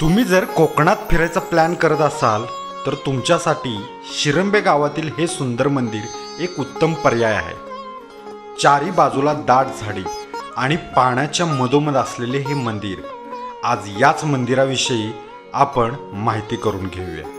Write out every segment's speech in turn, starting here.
तुम्ही जर कोकणात फिरायचा प्लॅन करत असाल तर तुमच्यासाठी शिरंबे गावातील हे सुंदर मंदिर एक उत्तम पर्याय आहे. चारी बाजूला दाट झाडी आणि पाण्याच्या मधोमध असलेले हे मंदिर. आज याच मंदिराविषयी आपण माहिती करून घेऊया.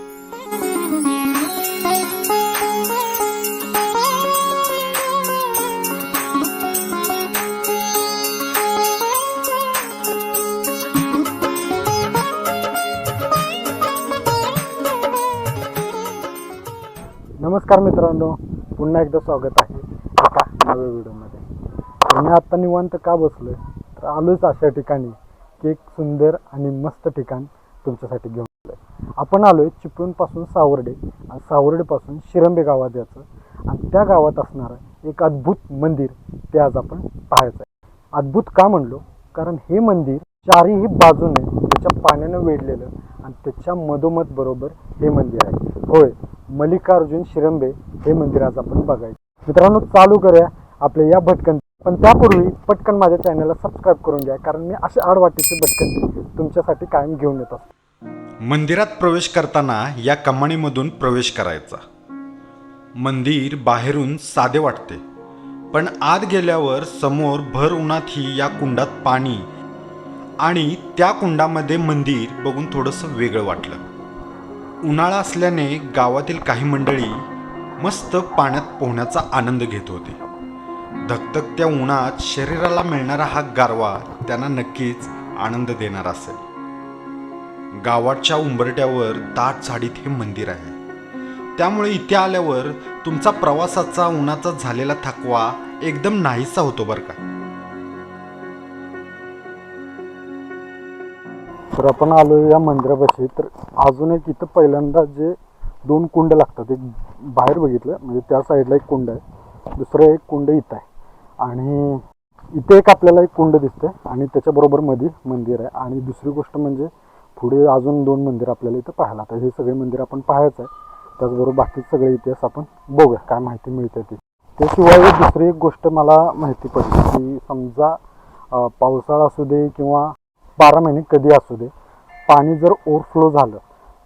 नमस्कार मित्रांनो पुन्हा एकदा स्वागत आहे एका नव्या व्हिडिओमध्ये. मी आत्ता निवांत का बसलो तर आलोच अशा ठिकाणी की एक सुंदर आणि मस्त ठिकाण तुमच्यासाठी घेऊन आलोय. आपण आहे चिपळूणपासून सावर्डे आणि सावर्डेपासून शिरंबे गावात यायचं आणि त्या गावात असणारं एक अद्भुत मंदिर ते आज आपण पाहायचं आहे. अद्भुत का म्हणलो? कारण हे मंदिर चारही बाजूने त्याच्या पाण्यानं वेढलेलं आणि त्याच्या मधोमध बरोबर हे मंदिर आहे. होय मल्लिकार्जुन शिरंबे हे मंदिर आज आपण बघायचं. मित्रांनो चालू करूया आपल्या या भटकन पण त्यापूर्वी पटकन माझ्या चॅनलला सबस्क्राईब करून घ्या कारण मी असे आडवाटीचे भटकन तुमच्यासाठी कायम घेऊन येत असतो. मंदिरात प्रवेश करताना या कमानीमधून प्रवेश करायचा. मंदिर बाहेरून साधे वाटते. पण आत गेल्यावर समोर भर उन्हातही या कुंडात पाणी आणि त्या कुंडामध्ये मंदिर बघून थोडंसं वेगळं वाटलं. उन्हाळा असल्याने गावातील काही मंडळी मस्त पाण्यात पोहण्याचा आनंद घेत होते. धकधकत्या उन्हात शरीराला मिळणारा हा गारवा त्यांना नक्कीच आनंद देणार असेल. गावाच्या उंबरट्यावर दाट झाडीत हे मंदिर आहे. त्यामुळे इथे आल्यावर तुमचा प्रवासाचा उन्हाचा झालेला थकवा एकदम नाहीसा होतो बरं का? तर आपण आलो या मंदिरापाशी. तर अजून एक इथं पहिल्यांदा जे दोन कुंड लागतात एक बाहेर बघितलं म्हणजे त्या साईडला एक कुंड आहे. दुसरं एक कुंड इथं आहे. आणि इथे एक आपल्याला एक कुंड दिसते आणि त्याच्याबरोबरमध्ये मंदिर आहे. आणि दुसरी गोष्ट म्हणजे पुढे अजून दोन मंदिर आपल्याला इथं पाहायला आता हे सगळे मंदिर आपण पाहायचं आहे. त्याचबरोबर बाकी सगळे इतिहास आपण बघूया काय माहिती मिळते ती. त्याशिवाय दुसरी एक गोष्ट मला माहिती पडली की समजा पावसाळा असू दे किंवा बारा महिने कधी असू दे पाणी जर ओव्हरफ्लो झालं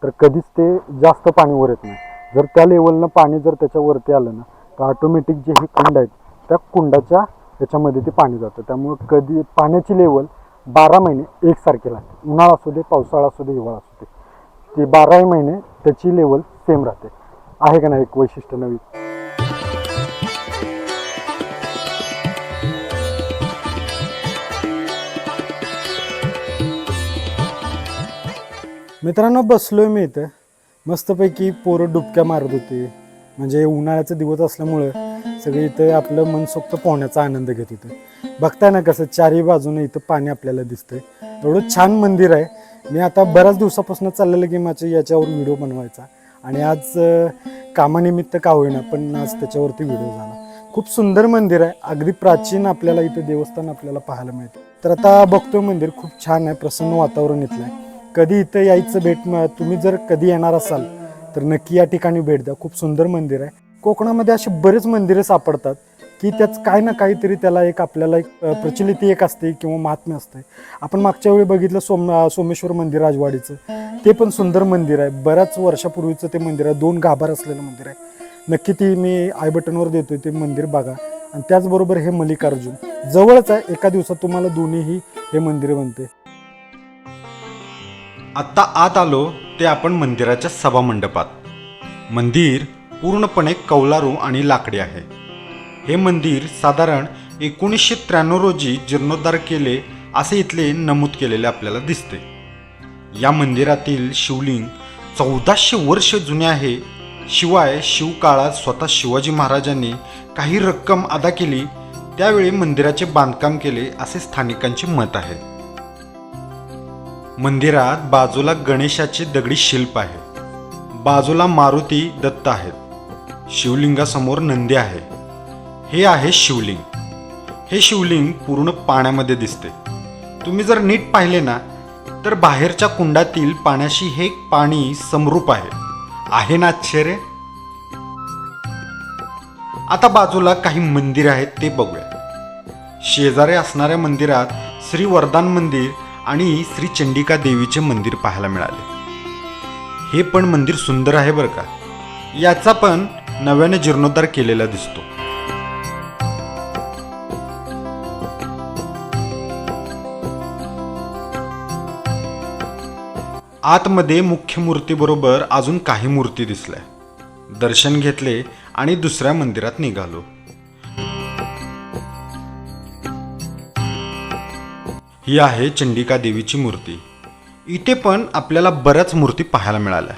तर कधीच ते जास्त पाणी वर येत नाही. जर त्या लेवलनं पाणी जर त्याच्यावरती आलं ना तर ऑटोमॅटिक जे हे कुंड आहेत त्या कुंडाच्या याच्यामध्ये ते पाणी जातं. त्यामुळं कधी पाण्याची लेवल बारा महिने एकसारखी राहते. उन्हाळा असू दे पावसाळा असू दे हिवाळा असू दे ते बाराही महिने त्याची लेवल सेम राहते. आहे का नाही एक वैशिष्ट्य नवीन? मित्रांनो बसलोय मी इथं. मस्तपैकी पोरं डुबक्या मारत होती. म्हणजे उन्हाळ्याचं दिवस असल्यामुळं सगळे इथं आपलं मनसोक्त पोहण्याचा आनंद घेत होते. बघताय ना कसं चारही बाजूने इथं पाणी आपल्याला दिसतंय. एवढं छान मंदिर आहे. मी आता बऱ्याच दिवसापासून चाललेलं की माझं याच्यावर व्हिडिओ बनवायचा. आणि आज कामानिमित्त का होईना पण आज त्याच्यावरती व्हिडिओ झाला. खूप सुंदर मंदिर आहे. अगदी प्राचीन आपल्याला इथं देवस्थान आपल्याला पाहायला मिळतं. तर आता बघतोय मंदिर खूप छान आहे. प्रसन्न वातावरण इथलं आहे. कधी इथं यायचं भेट तुम्ही जर कधी येणार असाल तर नक्की या ठिकाणी भेट द्या. खूप सुंदर मंदिर आहे. कोकणामध्ये असे बरेच मंदिरे सापडतात की त्याच काय ना काहीतरी त्याला एक आपल्याला एक प्रचलिती एक असते किंवा महात्म्य असते. आपण मागच्या वेळी बघितलं सोम सोमेश्वर मंदिर राजवाडीचं. ते पण सुंदर मंदिर आहे. बऱ्याच वर्षापूर्वीचं ते मंदिर आहे. दोन गाभार असलेलं मंदिर आहे. नक्की ती मी आय बटनवर देतोय. ते मंदिर बघा. आणि त्याचबरोबर हे मल्लिकार्जुन. जवळच आहे. एका दिवसात तुम्हाला दोन्हीही हे मंदिर बनते. आत्ता आत आलो ते आपण मंदिराच्या सभामंडपात. मंदिर पूर्णपणे कौलारू आणि लाकडी आहे. हे मंदिर साधारण एकोणीसशे त्र्याण्णव रोजी जीर्णोद्धार केले असे इथले नमूद केलेले आपल्याला दिसते. या मंदिरातील शिवलिंग चौदाशे वर्ष जुने आहे. शिवाय शिवकाळात स्वतः शिवाजी महाराजांनी काही रक्कम अदा केली त्यावेळी मंदिराचे बांधकाम केले असे स्थानिकांचे मत आहे. मंदिरात बाजूला गणेशाचे दगडी शिल्प आहे. बाजूला मारुती दत्त आहेत. शिवलिंगासमोर नंदी आहे. हे आहे शिवलिंग. हे शिवलिंग पूर्ण पाण्यामध्ये दिसते. तुम्ही जर नीट पाहिले ना तर बाहेरच्या कुंडातील पाण्याशी हे पाणी समरूप आहे. आहे ना आश्चर्य? आता बाजूला काही मंदिर आहेत ते बघूया. शेजारी असणाऱ्या मंदिरात श्री वरदान मंदिर आणि श्री चंडिका देवीचे मंदिर पाहायला मिळाले. हे पण मंदिर सुंदर आहे बरं का? याचा पण नव्याने जीर्णोद्धार केलेला दिसतो. आतमध्ये मुख्य मूर्तीबरोबर अजून काही मूर्ती दिसल्या. दर्शन घेतले आणि दुसऱ्या मंदिरात निघालो. ही आहे चंडिका देवीची मूर्ती. इथे पण आपल्याला बऱ्याच मूर्ती पाहायला मिळाल्या.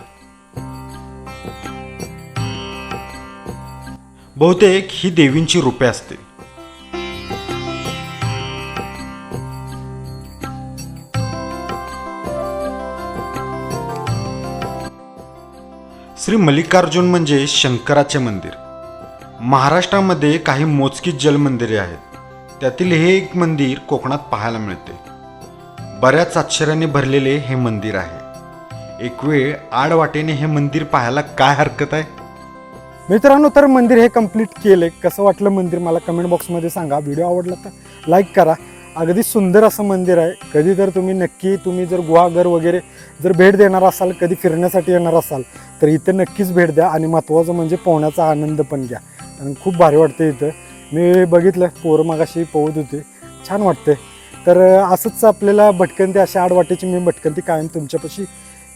बहुतेक ही देवींची रूपे असते श्री मल्लिकार्जुन म्हणजे शंकराचे मंदिर. महाराष्ट्रामध्ये काही मोजकीच जलमंदिरे आहेत. त्यातील हे एक मंदिर कोकणात पाहायला मिळते. बऱ्याच आश्चर्याने भरलेले हे मंदिर आहे. एक वेळ आडवाटेने हे मंदिर पाहायला काय हरकत आहे? मित्रांनो तर मंदिर हे कंप्लीट केले कसं वाटलं मंदिर मला कमेंट बॉक्समध्ये सांगा. व्हिडिओ आवडला तर लाईक करा. अगदी सुंदर असं मंदिर आहे. कधी तर तुम्ही नक्की तुम्ही जर गुहागर वगैरे जर भेट देणार असाल कधी फिरण्यासाठी येणार असाल तर इथं नक्कीच भेट द्या आणि महत्त्वाचं म्हणजे पोहण्याचा आनंद पण घ्या. आणि खूप भारी वाटतं इथं. मी बघितलं पोरं मागाशी पोहत होते. छान वाटते तर असंच आपल्याला भटकंती अशा आडवाटेची मी भटकंती कायम तुमच्यापाशी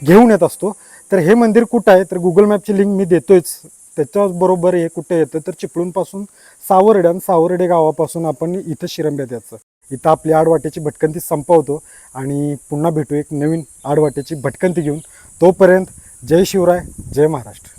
घेऊन येत असतो. तर हे मंदिर कुठं आहे? तर गुगल मॅपची लिंक मी देतोयच. त्याच्याबरोबर हे कुठे येतं? तर चिपळूणपासून सावर्डे आणि सावर्डे गावापासून आपण इथं शिरंब्यात यायचं. इथं आपली आडवाटेची भटकंती संपवतो आणि पुन्हा भेटू एक नवीन आडवाटेची भटकंती घेऊन. तोपर्यंत जय शिवराय जय महाराष्ट्र.